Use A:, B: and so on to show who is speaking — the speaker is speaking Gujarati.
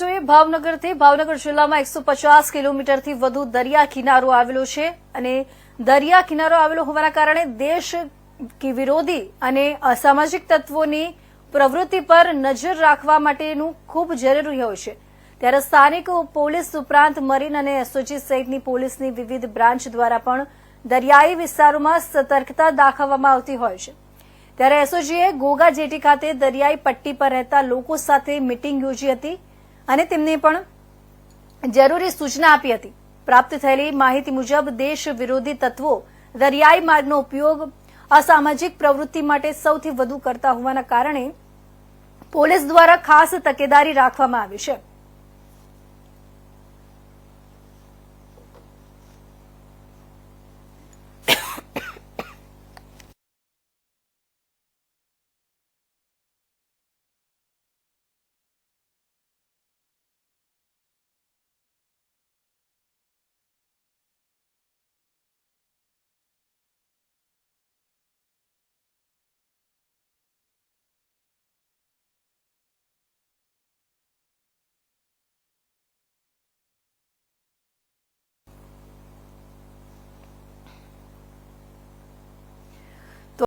A: તો ભાવનગરથી ભાવનગર જિલ્લામાં એકસો પચાસ કિલોમીટરથી વધુ દરિયા કિનારો આવેલો છે અને દરિયા કિનારો આવેલો હોવાના કારણે દેશ વિરોધી અને અસામાજિક તત્વોની પ્રવૃત્તિ પર નજર રાખવા માટેનું ખૂબ જરૂરી હોય છે. ત્યારે સ્થાનિક પોલીસ ઉપરાંત મરીન અને એસઓજી સહિતની પોલીસની વિવિધ બ્રાન્ચ દ્વારા પણ દરિયાઈ વિસ્તારોમાં સતર્કતા દાખવવામાં આવતી હોય છે. ત્યારે એસઓજીએ ગોગા જેટી ખાતે દરિયાઈ પટ્ટી પર રહેતા લોકો સાથે મિટિંગ યોજી હતી. અને તેમને પણ જરૂરી સૂચના આપી હતી. પ્રાપ્ત થયેલી માહિતી મુજબ દેશ વિરોધી તત્વો દરિયાઈ માર્ગનો ઉપયોગ અસામાજિક પ્રવૃત્તિ માટે સૌથી વધુ કરતા હોવાના કારણે પોલીસ દ્વારા ખાસ તકેદારી રાખવામાં આવી છે.